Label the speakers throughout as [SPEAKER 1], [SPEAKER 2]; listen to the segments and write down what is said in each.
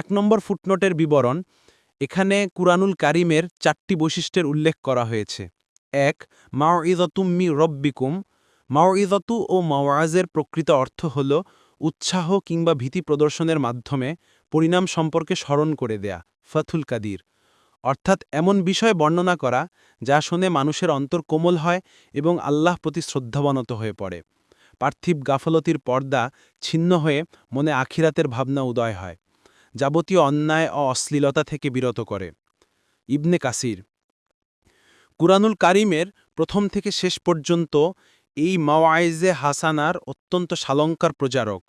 [SPEAKER 1] এক নম্বর ফুটনোটের বিবরণ, এখানে কুরআনুল কারিমের চারটি বৈশিষ্ট্যের উল্লেখ করা হয়েছে। এক মাওইদতুম্মি রব্বিকুম। মাওইদতু ও মাওয়াজের প্রকৃত অর্থ হল উৎসাহ কিংবা ভীতি প্রদর্শনের মাধ্যমে পরিণাম সম্পর্কে স্মরণ করে দেয়া, ফথুল কাদির। অর্থাৎ এমন বিষয় বর্ণনা করা যা শুনে মানুষের অন্তর কোমল হয় এবং আল্লাহ প্রতি শ্রদ্ধাবনত হয়ে পড়ে। পার্থিব গাফলতির পর্দা ছিন্ন হয়ে মনে আখিরাতের ভাবনা উদয় হয়। যাবতীয় অন্যায় ও অশ্লীলতা থেকে বিরত করে। ইবনে কাসির। কুরানুল কারিমের প্রথম থেকে শেষ পর্যন্ত এই মাওয়াইজে হাসানার অত্যন্ত সালঙ্কার প্রচারক।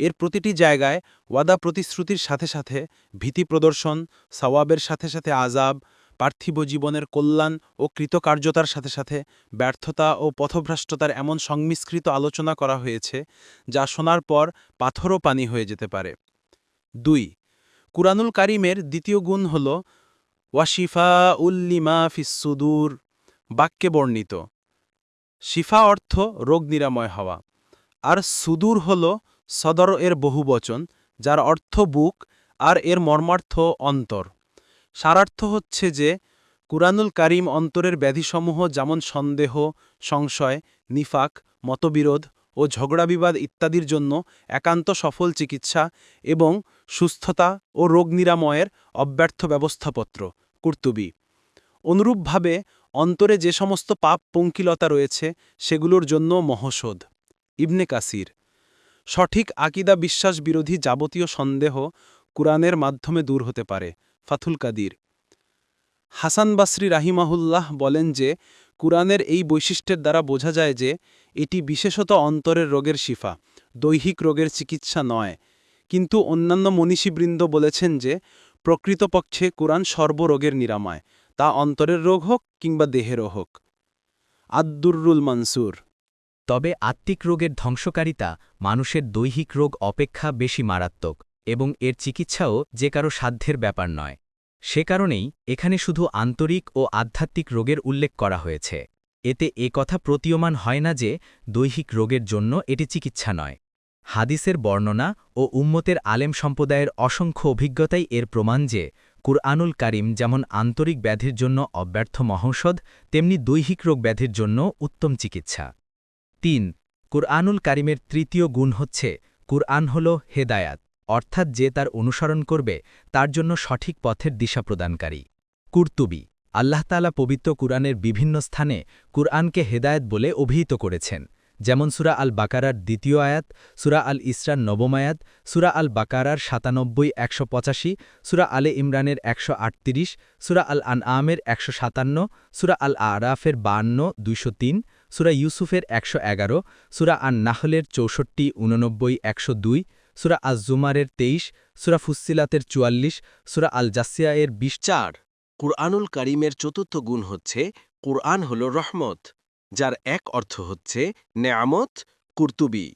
[SPEAKER 1] এর প্রতিটি জায়গায় ওয়াদা প্রতিশ্রুতির সাথে সাথে ভীতি প্রদর্শন, সওয়াবের সাথে সাথে আজাব পার্থিব জীবনের কল্যাণ ও কৃতকার্যতার সাথে সাথে ব্যর্থতা ও পথভ্রষ্টতার এমন সংমিশ্রিত আলোচনা করা হয়েছে যা শোনার পর পাথরও পানি হয়ে যেতে পারে। দুই। কুরানুল কারিমের দ্বিতীয় গুণ হল ওয়াশিফা উল্লিমা ফিসুদুর বাক্যে বর্ণিত। শিফা অর্থ রোগ নিরাময় হওয়া। আর সুদূর হল সদর এর বহুবচন যার অর্থ বুক, আর এর মর্মার্থ অন্তর। সারার্থ হচ্ছে যে কুরানুল কারিম অন্তরের ব্যাধিসমূহ যেমন সন্দেহ, সংশয়, নিফাক, মতবিরোধ ও ঝগড়াবিবাদ ইত্যাদির জন্য একান্ত সফল চিকিৎসা এবং সুস্থতা ও রোগ নিরাময়ের অব্যর্থ ব্যবস্থাপত্র, কুর্তুবি। অনুরূপভাবে, অন্তরে যে সমস্ত পাপ পঙ্কিলতা রয়েছে, সেগুলোর জন্য মহোষধ ইবনে কাসির। সঠিক আকিদা বিশ্বাস বিরোধী যাবতীয় সন্দেহ কুরআনের মাধ্যমে দূর হতে পারে। ফাথুল কাদির। হাসান বাসরি রাহিমাহুল্লাহ বলেন যে কুরআনের এই বৈশিষ্ট্যের দ্বারা বোঝা যায় যে এটি বিশেষত অন্তরের রোগের শিফা, দৈহিক রোগের চিকিৎসা নয়। কিন্তু অন্যান্য মনীষীবৃন্দ বলেছেন যে প্রকৃতপক্ষে কোরআন সর্বরোগের নিরাময়, তা অন্তরের রোগ হোক কিংবা দেহেরও হোক। আদ্দুররুল মনসুর।
[SPEAKER 2] তবে আত্মিক রোগের ধ্বংসকারিতা মানুষের দৈহিক রোগ অপেক্ষা বেশি মারাত্মক এবং এর চিকিৎসাও যে কারও সাধ্যের ব্যাপার নয়। সে কারণেই এখানে শুধু আন্তরিক ও আধ্যাত্মিক রোগের উল্লেখ করা হয়েছে। এতে এ কথা প্রতীয়মান হয় না যে দৈহিক রোগের জন্য এটি চিকিৎসা নয়। হাদিসের বর্ণনা ও উম্মতের আলেম সম্প্রদায়ের অসংখ্য অভিজ্ঞতাই এর প্রমাণ যে কুরআনুল কারিম যেমন আন্তরিক ব্যাধির জন্য অব্যর্থ মহৌষধ, তেমনি দৈহিক রোগ ব্যাধির জন্য উত্তম চিকিৎসা। তিন, কুরআনুল কারিমের তৃতীয় গুণ হচ্ছে কুরআন হল হেদায়াত। অর্থাৎ যে তার অনুসরণ করবে, তার জন্য সঠিক পথের দিশা প্রদানকারী। কুর্তুবি, আল্লাহ তালা পবিত্র কুরআনের বিভিন্ন স্থানে কুরআনকে হেদায়ত বলে অভিহিত করেছেন, যেমন সুরা আল বাকারার দ্বিতীয় আয়াত, সুরা আল ইসরার নবম আয়াত, সুরা আল বাকারার সাতানব্বই, একশো পঁচাশি, সুরা আলে ইমরানের একশো আটত্রিশ, সুরা আল আন আমের একশো সাতান্ন, সুরা আল আরাফের বান্ন দুইশো তিন, সুরা ইউসুফের একশো এগারো, সুরা আন নাহলের চৌষট্টি উননব্বই একশো দুই সুরা আজ জুমারের তেইশ, সুরা ফুসিলাতের চুয়াল্লিশ, সুরা আল জাসিয়া এর বিশ
[SPEAKER 3] চার। কুরআনুল করিমের চতুর্থ গুণ হচ্ছে, কুরআন হল রহমত, যার এক অর্থ হচ্ছে নেয়ামত, কুর্তুবি।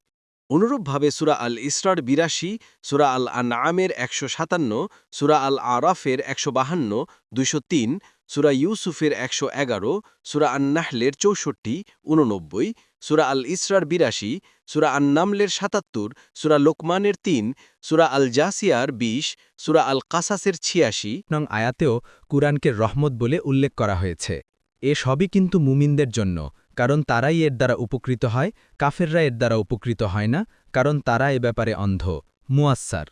[SPEAKER 3] অনুরূপভাবে সুরা আল ইসরার বিরাশি, সুরা আল আনআমের একশো সাতান্ন, সুরা আল আরাফের একশো বাহান্ন, দুইশো তিন সুরা ইউসুফের একশো এগারো, সুরা আন্নাহলের চৌষট্টি উননব্বই সুরা আল ইসরার বিরাশি, সুরা আন্নামলের সাতাত্তর, সুরা লোকমানের তিন, সুরা আল জাসিয়ার বিশ, সুরা আল কাসাসের ছিয়াশি
[SPEAKER 2] নং আয়াতেও কুরআনকে রহমত বলে উল্লেখ করা হয়েছে। এ সবই কিন্তু মুমিনদের জন্য, কারণ তারাই এর দ্বারা উপকৃত হয়, কাফেররা এর দ্বারা উপকৃত হয় না, কারণ তারা এ ব্যাপারে অন্ধ, মুয়াস্সার।